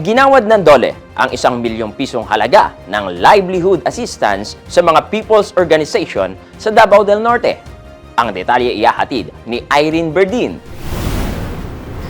Iginawad ng DOLE ang isang milyong pisong halaga ng livelihood assistance sa mga people's organization sa Davao del Norte. Ang detalye iyahatid ni Irene Berdin.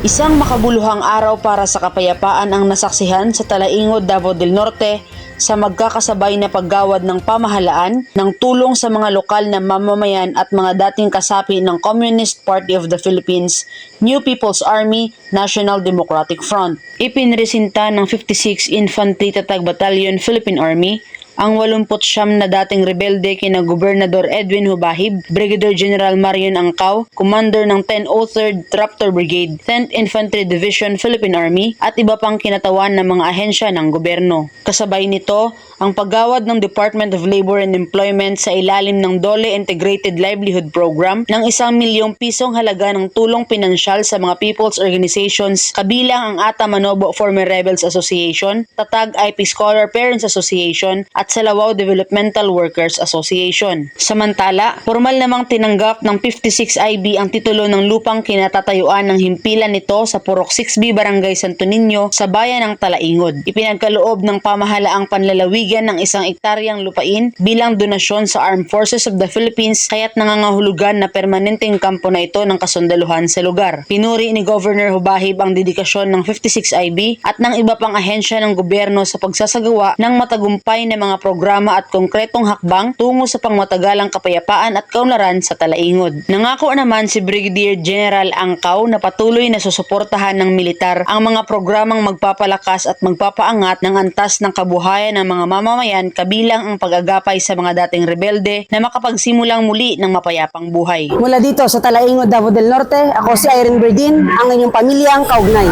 Isang makabuluhang araw para sa kapayapaan ang nasaksihan sa Talaingod, Davao del Norte sa magkakasabay na paggawad ng pamahalaan ng tulong sa mga lokal na mamamayan at mga dating kasapi ng Communist Party of the Philippines, New People's Army, National Democratic Front. Ipinresinta ng 56 Infantry Tatag Battalion Philippine Army ang 89 na dating rebelde kina Gobernador Edwin Hubahib, Brigadier General Marion Angkaw, Commander ng 1003rd Raptor Brigade, 10th Infantry Division Philippine Army at iba pang kinatawan ng mga ahensya ng gobyerno. Kasabay nito, ang paggawad ng Department of Labor and Employment sa ilalim ng DOLE Integrated Livelihood Program ng isang milyong pisong halaga ng tulong pinansyal sa mga people's organizations kabilang ang Ata Manobo Former Rebels Association, Tatag IP Scholar Parents Association at Salawao Developmental Workers Association. Samantala, formal namang tinanggap ng 56IB ang titulo ng lupang kinatatayuan ng himpilan nito sa Purok 6B Barangay Santo Niño sa bayan ng Talaingod. Ipinagkaloob ng pamahalaang panlalawigan ng isang ektaryang lupain bilang donasyon sa Armed Forces of the Philippines kaya't nangangahulugan na permanenteng kampo na ito ng kasundaluhan sa lugar. Pinuri ni Governor Hubahib ang dedikasyon ng 56IB at ng iba pang ahensya ng gobyerno sa pagsasagawa ng matagumpay na programa at konkretong hakbang tungo sa pangmatagalang kapayapaan at kaunlaran sa Talaingod. Nangako naman si Brigadier General Angkaw na patuloy na susuportahan ng militar ang mga programang magpapalakas at magpapaangat ng antas ng kabuhayan ng mga mamamayan kabilang ang pag-agapay sa mga dating rebelde na makapagsimulang muli ng mapayapang buhay. Mula dito sa Talaingod, Davao del Norte, ako si Irene Berdin, ang inyong pamilyang kaugnay.